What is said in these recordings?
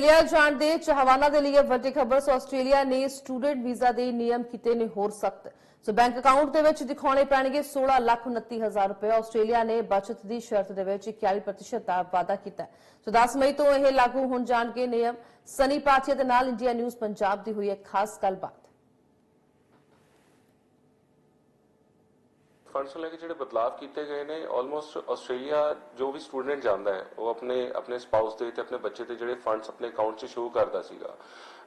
Australia ਜਾਣ ਦੇ ਚਾਹਵਾਨਾਂ ਦੇ ਲਈ ਵੱਡੀ ਖਬਰ, ਸੋ ਆਸਟ੍ਰੇਲੀਆ ਨੇ ਸਟੂਡੈਂਟ ਵੀਜ਼ਾ ਦੇ ਨਿਯਮ ਕੀਤੇ ਨੇ ਹੋਰ ਸਖਤ। ਸੋ ਬੈਂਕ ਅਕਾਊਂਟ ਦੇ ਵਿੱਚ ਦਿਖਾਉਣੇ ਪੈਣਗੇ 16 ਲੱਖ 29 ਹਜ਼ਾਰ ਰੁਪਏ। ਆਸਟ੍ਰੇਲੀਆ ਨੇ ਬਚਤ ਦੀ ਸ਼ਰਤ ਦੇ ਵਿੱਚ 41% ਦਾ ਵਾਅਦਾ ਕੀਤਾ। ਸੋ 10 ਮਈ ਤੋਂ ਇਹ ਲਾਗੂ ਹੋਣ ਜਾਣਗੇ ਨਿਯਮ। ਸਨੀ ਪਾਥੀਆ ਦੇ ਨਾਲ ਇੰਡੀਆ ਨਿਊਜ਼ ਪੰਜਾਬ ਦੀ ਹੋਈ ਹੈ ਖਾਸ ਗੱਲਬਾਤ। ਫੰਡਸ ਨੂੰ ਲੈ ਕੇ ਜਿਹੜੇ ਬਦਲਾਅ ਕੀਤੇ ਗਏ ਨੇ ਆਲਮੋਸਟ ਆਸਟ੍ਰੇਲੀਆ ਜੋ ਵੀ ਸਟੂਡੈਂਟ ਜਾਂਦਾ ਹੈ, ਉਹ ਆਪਣੇ ਆਪਣੇ ਸਪਾਊਸ ਦੇ ਤੇ ਆਪਣੇ ਬੱਚੇ ਦੇ ਜਿਹੜੇ ਫੰਡਸ ਆਪਣੇ ਅਕਾਊਂਟ 'ਚ ਸ਼ੋ ਕਰਦਾ ਸੀਗਾ।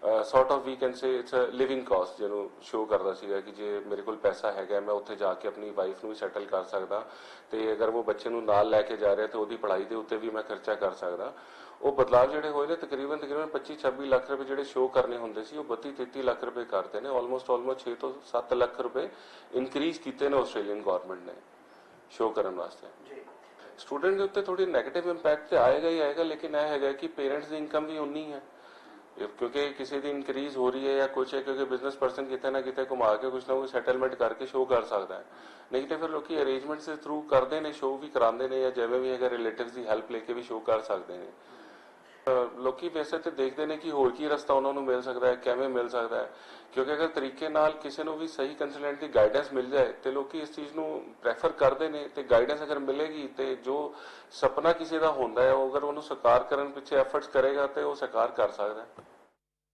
Sort of we can say it's a living cost ਜਿਹਨੂੰ ਸ਼ੋ ਕਰਦਾ ਸੀਗਾ ਕਿ ਜੇ ਮੇਰੇ ਕੋਲ ਪੈਸਾ ਹੈਗਾ ਮੈਂ ਉੱਥੇ ਜਾ ਕੇ ਆਪਣੀ ਵਾਈਫ ਨੂੰ ਵੀ ਸੈਟਲ ਕਰ ਸਕਦਾ। ਤੇ ਅਗਰ ਉਹ ਬੱਚੇ ਨੂੰ ਨਾਲ ਲੈ ਕੇ ਜਾ ਰਿਹਾ ਤੇ ਉਹਦੀ ਪੜ੍ਹਾਈ ਦੇ ਉੱਤੇ ਵੀ ਮੈਂ ਖਰਚਾ ਕਰ ਸਕਦਾ। ਉਹ ਬਦਲਾਅ ਜਿਹੜੇ ਹੋਏ ਨੇ ਤਕਰੀਬਨ ਤਕਰੀਬਨ 25 26 ਲੱਖ ਰੁਪਏ ਜਿਹੜੇ ਸ਼ੋ ਕਰਨੇ ਹੁੰਦੇ ਸੀ ਉਹ 32 33 ਲੱਖ ਰੁਪਏ ਕਰਤੇ ਨੇ। ਆਲਮੋਸਟ ਆਲਮੋਸਟ 6 ਤੋਂ 7 ਲੱਖ ਰੁਪਏ ਇਨਕਰੀਜ਼ ਕੀਤੇ ਨੇ ਆਸਟ੍ਰੇਲੀਅਨ ਗਵਰਨਮੈਂਟ ਨੇ ਸ਼ੋ ਕਰਨ ਵਾਸਤੇ। ਸਟੂਡੈਂਟ ਦੇ ਉੱਤੇ ਥੋੜੀ 네ਗੇਟਿਵ ਇੰਪੈਕਟ ਤੇ ਆਏਗਾ ਹੀ ਆਏਗਾ ਲੇਕਿਨ ਇਹ ਹੈਗਾ ਕਿ ਪੇਰੈਂਟਸ ਦੀ ਇਨਕਮ ਵੀ ਉਨੀ ਹੈ। ਕਿਉਂਕਿ ਕਿਸੇ ਦੀ ਇਨਕਰੀਜ਼ ਹੋ ਰਹੀ ਹੈ ਜਾਂ ਕੁਝ ਹੈ, ਕਿਉਂਕਿ ਬਿਜ਼ਨਸ ਪਰਸਨ ਕਿਤੇ ਨਾ ਕਿਤੇ ਘੁਮਾ ਕੇ ਕੁਝ ਨਾ ਕੁਝ ਸੈਟਲਮੈਂਟ ਕਰਕੇ ਸ਼ੋਅ ਕਰ ਸਕਦਾ ਹੈ। ਨਹੀਂ ਤੇ ਫਿਰ ਲੋਕੀ ਅਰੇਂਜਮੈਂਟਸ ਦੇ ਥਰੂ ਕਰਦੇ ਨੇ ਸ਼ੋਅ ਵੀ ਕਰਾਉਂਦੇ ਨੇ ਜਾਂ ਜਿਵੇਂ ਵੀ ਹੈਗਾ ਰਿਲੇਟਿਵਸ ਦੀ ਹੈਲਪ ਲੈ ਕੇ ਵੀ ਸ਼ੋਅ ਕਰ ਸਕਦੇ ਨੇ। ਲੋਕੀ ਵੈਸੇ ਤੇ ਦੇਖਦੇ ਨੇ ਕਿ ਹੋਰ ਕੀ ਰਸਤਾ ਉਹਨਾਂ ਨੂੰ ਮਿਲ ਸਕਦਾ ਹੈ, ਕਿਵੇਂ ਮਿਲ ਸਕਦਾ ਹੈ। ਕਿਉਂਕਿ ਅਗਰ ਤਰੀਕੇ ਨਾਲ ਕਿਸੇ ਨੂੰ ਵੀ ਸਹੀ ਕੰਸਲਟੈਂਟ ਦੀ ਗਾਈਡੈਂਸ ਮਿਲ ਜਾਏ ਤੇ ਲੋਕੀ ਇਸ ਚੀਜ਼ ਨੂੰ ਪ੍ਰੈਫਰ ਕਰਦੇ ਨੇ ਤੇ ਗਾਈਡੈਂਸ ਅਗਰ ਮਿਲੇਗੀ ਤੇ ਜੋ ਸੁਪਨਾ ਕਿਸੇ ਦਾ ਹੁੰਦਾ ਹੈ, ਉਹ ਅਗਰ ਉਹਨੂੰ ਸਾਕਾਰ ਕਰਨ ਪਿੱਛੇ ਐਫਰਟਸ ਕਰੇਗਾ ਤੇ ਉਹ ਸਾਕਾਰ ਕਰ ਸਕਦਾ ਹੈ।